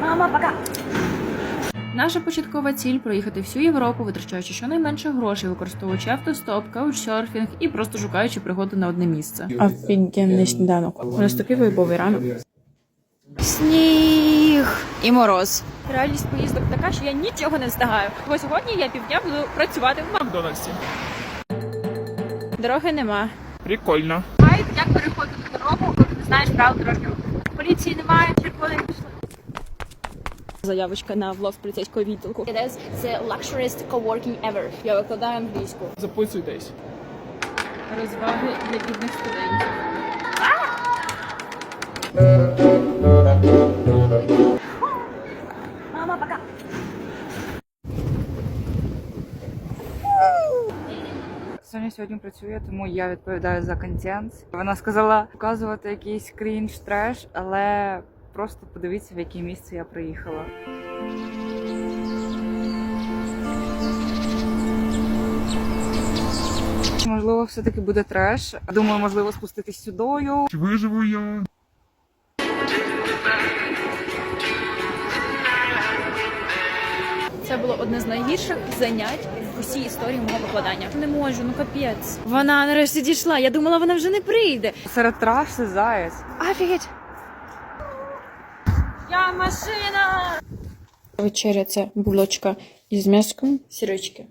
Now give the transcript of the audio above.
Мама, пока! Наша початкова ціль проїхати всю Європу, витрачаючи щонайменше грошей, використовуючи автостоп, каучсерфінг і просто шукаючи пригоди на одне місце. Офігенний сніданок. У нас такий вибовий ранок. Сніг і мороз. Реальність поїздок така, що я нічого не встигаю. Бо сьогодні я півдня буду працювати в Макдональдсі. Дороги нема. Прикольно. Гайд, як переходити дорогу, коли не знаєш правил дорожнього. Поліції немає, червоних пішли. Заявочка на влог поліцейського відділку. It the coworking ever. Я викладаю англійську. Записуйтесь. Розваги для бідних студентів. Мама, пока! Соня сьогодні працює, тому я відповідаю за контент. Вона сказала показувати якийсь крінж треш, але просто подивіться, в яке місце я приїхала. Можливо, все-таки буде треш. Думаю, можливо, спуститись сюдою. Чи виживу я? Це було одне з найгірших занять в усій історії мого викладання. Не можу, ну капець. Вона нарешті дійшла. Я думала, вона вже не прийде. Серед траси заяць. Офігеть! Я машина! Вечеря це булочка із м'яском, сірочки